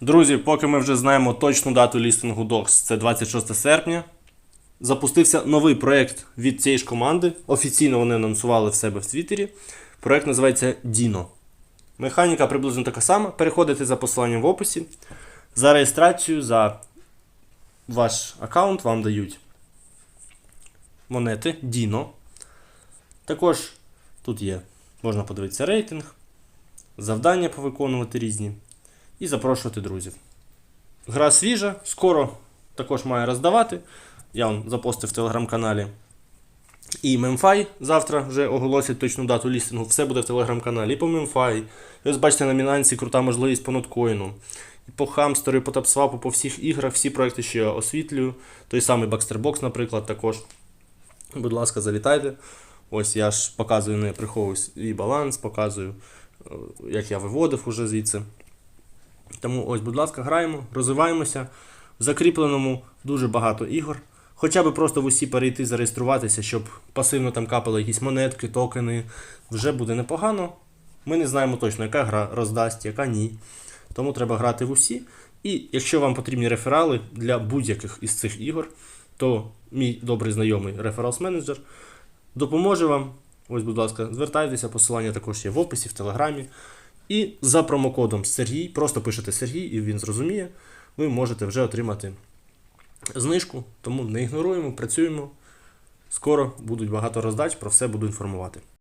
Друзі, поки ми вже знаємо точну дату лістингу Docs, це 26 серпня. Запустився новий проєкт від цієї ж команди. Офіційно вони анонсували в себе в Твіттері. Проєкт називається Dino. Механіка приблизно така сама. Переходите за посиланням в описі. За реєстрацію, за ваш аккаунт вам дають монети Dino. Також тут є, можна подивитися рейтинг, завдання повиконувати різні і запрошувати друзів. Гра свіжа, скоро також має роздавати. Я вам запостив в телеграм-каналі. І Мемфай завтра вже оголосять точну дату лістингу. Все буде в телеграм-каналі. І по Мемфай. Ось бачите, на Мінансі крута можливість по ноткоїну. І по Хамстеру, і по Тапсвапу, по всіх іграх, всі проекти ще освітлюю. Той самий Baxter наприклад, також. Будь ласка, залітайте. Ось я ж показую, не приховую свій баланс, показую, е, як я виводив уже звідси. Тому ось, будь ласка, граємо, розвиваємося. В закріпленому дуже багато ігор. Хоча б просто в усі перейти, зареєструватися, щоб пасивно там капали якісь монетки, токени. Вже буде непогано. Ми не знаємо точно, яка гра роздасть, яка ні. Тому треба грати в усі. І якщо вам потрібні реферали для будь-яких із цих ігор, то мій добрий знайомий рефералс менеджер допоможе вам. Ось, будь ласка, звертайтеся, посилання також є в описі, в телеграмі. І за промокодом Сергій, просто пишете Сергій, і він зрозуміє, ви можете вже отримати знижку. Тому не ігноруємо, працюємо. Скоро будуть багато роздач, про все буду інформувати.